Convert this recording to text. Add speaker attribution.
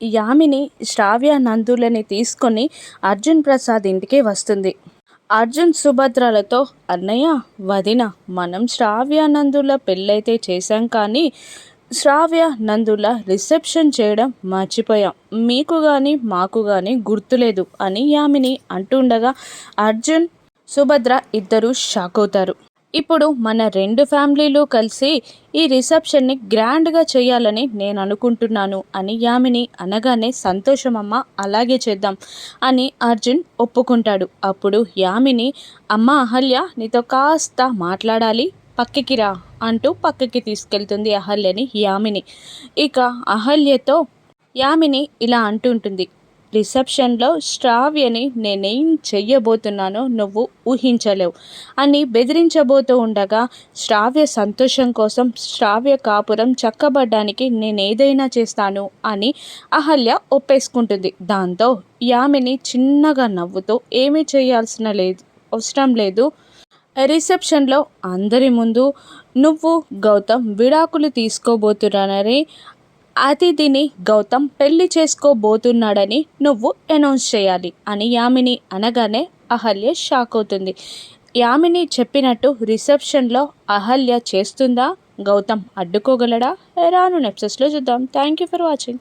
Speaker 1: యామిని శ్రావ్య నందులని తీసుకొని అర్జున్ ప్రసాద్ ఇంటికి వస్తుంది. అర్జున్ సుభద్రలతో అన్నయ్య వదిన మనం శ్రావ్య నందుల పెళ్ళైతే చేశాం కానీ శ్రావ్య నందుల రిసెప్షన్ చేయడం మర్చిపోయాం. మీకు కానీ మాకు కానీ గుర్తులేదు అని యామిని అంటుండగా అర్జున్ సుభద్ర ఇద్దరు షాక్ అవుతారు. ఇప్పుడు మన రెండు ఫ్యామిలీలు కలిసి ఈ రిసెప్షన్ని గ్రాండ్గా చేయాలని నేను అనుకుంటున్నాను అని యామిని అనగానే సంతోషమమ్మ అలాగే చేద్దాం అని అర్జున్ ఒప్పుకుంటాడు. అప్పుడు యామిని అమ్మ అహల్య నీతో కాస్త మాట్లాడాలి పక్కకి రా అంటూ పక్కకి తీసుకెళ్తుంది అహల్యని యామిని. ఇక అహల్యతో యామిని ఇలా అంటుంటుంది రిసెప్షన్లో శ్రావ్యని నేనేం చెయ్యబోతున్నానో నువ్వు ఊహించలేవు. అని బెదిరించబోతూ ఉండగా శ్రావ్య సంతోషం కోసం శ్రావ్య కాపురం చక్కబడ్డానికి నేను ఏదైనా చేస్తాను అని అహల్య ఒప్పేసుకుంటుంది. దాంతో యామిని చిన్నగా నవ్వుతూ ఏమీ చేయాల్సిన లేదు అవసరం లేదు. రిసెప్షన్లో అందరి ముందు నువ్వు గౌతమ్ విడాకులు తీసుకోబోతున్నానని అతిథిని గౌతమ్ పెళ్ళి చేసుకోబోతున్నాడని నువ్వు అనౌన్స్ చేయాలి అని యామిని అనగానే అహల్య షాక్ అవుతుంది. యామిని చెప్పినట్టు రిసెప్షన్లో అహల్య చేస్తుందా? గౌతమ్ అడ్డుకోగలడా? రాను నెప్సెస్లో చూద్దాం. Thank you for watching.